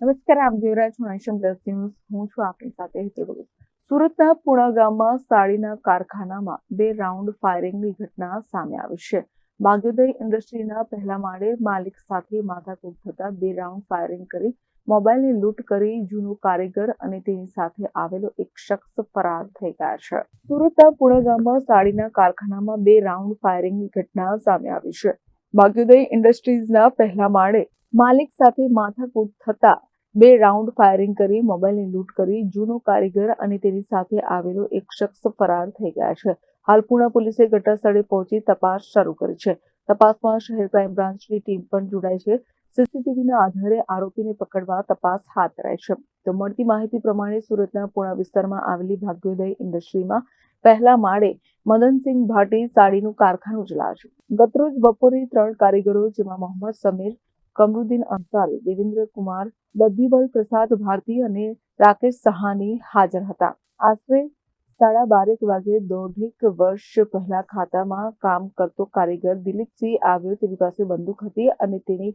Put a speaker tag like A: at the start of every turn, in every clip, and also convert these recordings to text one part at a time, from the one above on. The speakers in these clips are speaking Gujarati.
A: નમસ્કાર, આપ જોઈ રહ્યા છો નેશન ન્યૂઝ. હું છું આપની સાથે હેતલ સુરતના પુણા ગામમાં સાડીના કારખાનામાં બે રાઉન્ડ ફાયરિંગની ઘટના સામે આવી છે. ભાગ્યોદય ઇન્ડસ્ટ્રીના પહેલા માળે માલિક સાથે માથાકૂટ થતા બે રાઉન્ડ ફાયરિંગ કરી, મોબાઈલની લૂંટ કરી જૂનો કારીગર અને તેની સાથે આવેલો એક શખ્સ ફરાર થઈ ગયા છે. સુરતના પુણા ગામમાં સાડીના કારખાનામાં બે રાઉન્ડ ફાયરિંગની ઘટના સામે આવી છે. ભાગ્યોદય ઇન્ડસ્ટ્રીઝના પહેલા માળે માલિક સાથે માથાકૂટ થતા બે રાઉન્ડ ફાયરિંગ કરી મોબાઈલની લૂંટ કરી જૂનો કારીગર અને તેની સાથે આવેલો એક શખ્સ ફરાર થઈ ગયા છે. હાલ પુણા પોલીસે ઘટના સ્થળે પહોંચી તપાસ શરૂ કરી છે. તપાસમાં શહેર ક્રાઇમ બ્રાન્ચની ટીમ પણ જોડાઈ છે. સીસીટીવીના આધારે આરોપીને પકડવા તપાસ હાથ ધરાઈ છે. તો મળતી માહિતી પ્રમાણે સુરતના પુણા વિસ્તારમાં આવેલી ભાગ્યોદય ઇન્ડસ્ટ્રીમાં પહેલા માળે મદનસિંહ ભાટી સાડીનું કારખાનું ચલાવે છે. ગતરોજ બપોરે ત્રણ કારીગરો જેમાં મોહમ્મદ સમીર કમરુદ્દીન અંસારી, દેવેન્દ્ર કુમાર દધીબલ પ્રસાદ ભારતી અને રાકેશ સહાની હાજર હતા. આશરે સાડા બારેક વાગે દોઢેક વર્ષ પહેલા ખાતામાં કામ કરતો કારીગર દિલીપસિંહ આવ્યો તેની પાસે બંદૂક હતી અને તેની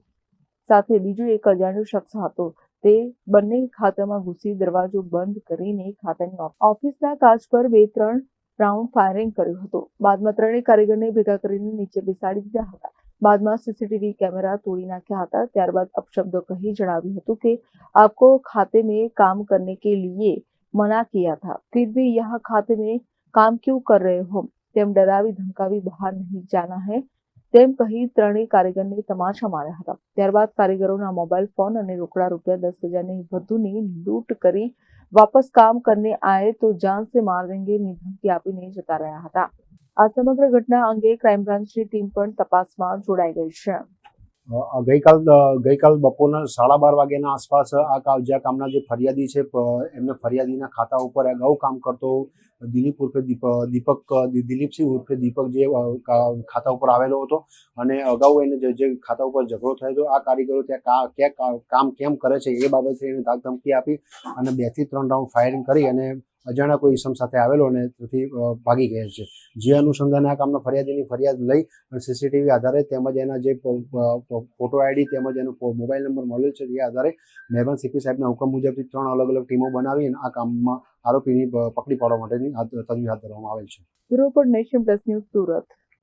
A: સાથે બીજો એક અજાણ્યો શખ્સ હતો. તે બંને ખાતામાં ઘૂસી દરવાજો બંધ કરીને ખાતાની ઓફિસના કાચ પર બે ત્રણ રાઉન્ડ ફાયરિંગ કર્યું હતું. બાદમાં ત્રણેય કારીગરને ભેગા કરીને નીચે બેસાડી દીધા હતા. બાદમાં સીસીટીવી કેમેરા તોડી નાખ્યા હતા ત્યારબાદ અપશબ્દો કહી જણાવ્યું હતું કે आपको खाते में काम करने के लिए मना किया था फिर भी यहाँ खाते में काम क्यों कर रहे हो તેમ ડરાવી ધમકાવી બહાર નહીં જાના હૈ તેમ કહી ત્રણેય કારીગરને તમાચા માર્યા હતા ત્યારબાદ કારીગરોના મોબાઈલ ફોન અને રોકડા રૂપિયા દસ હજારની વધુની લૂંટ કરી વાપસ કામ કરને આયે તો જાન સે માર દેંગે ની ધમકી આપીને જતા રહ્યા હતા આ સમગ્ર ઘટના અંગે ક્રાઇમ બ્રાન્ચની ટીમ પણ તપાસમાં જોડાઈ ગઈ છે
B: ગઈકાલ ગઈકાલ બપોરના સાડા બાર વાગ્યાના આસપાસ આ કાવજા કામના જે ફરિયાદી છે એમને ફરિયાદીના ખાતા ઉપર અગાઉ કામ કરતો દિલીપ ઉર્ફે દીપ, દીપક દિલીપસિંહ ઉર્ફે દીપક જે ખાતા ઉપર આવેલો હતો અને અગાઉ એને જે ખાતા ઉપર ઝઘડો થયો હતો, આ કારીગરો ત્યાં ક્યાં કામ કેમ કરે છે એ બાબતે એને ધાક ધમકી આપી અને બેથી ત્રણ રાઉન્ડ ફાયરિંગ કરી અને અજાણ્યા કોઈ ઈસમ સાથે આવેલો અને ત્યાંથી ભાગી ગયા છે. જે અનુસંધાને આ કામના ફરિયાદીની ફરિયાદ લઈ અને સીસીટીવી આધારે તેમજ એના જે ફોટો આઈડી તેમજ એનો મોબાઈલ નંબર મળેલ છે તે આધારે મહેરબાન સીપી સાહેબના હુકમ મુજબથી ત્રણ અલગ અલગ ટીમો બનાવી અને આ કામમાં આરોપીની પકડી પાડવા માટેની તજવીજ હાથ ધરવામાં આવેલ છે.
A: બ્યુરો પર નેશન સુરત.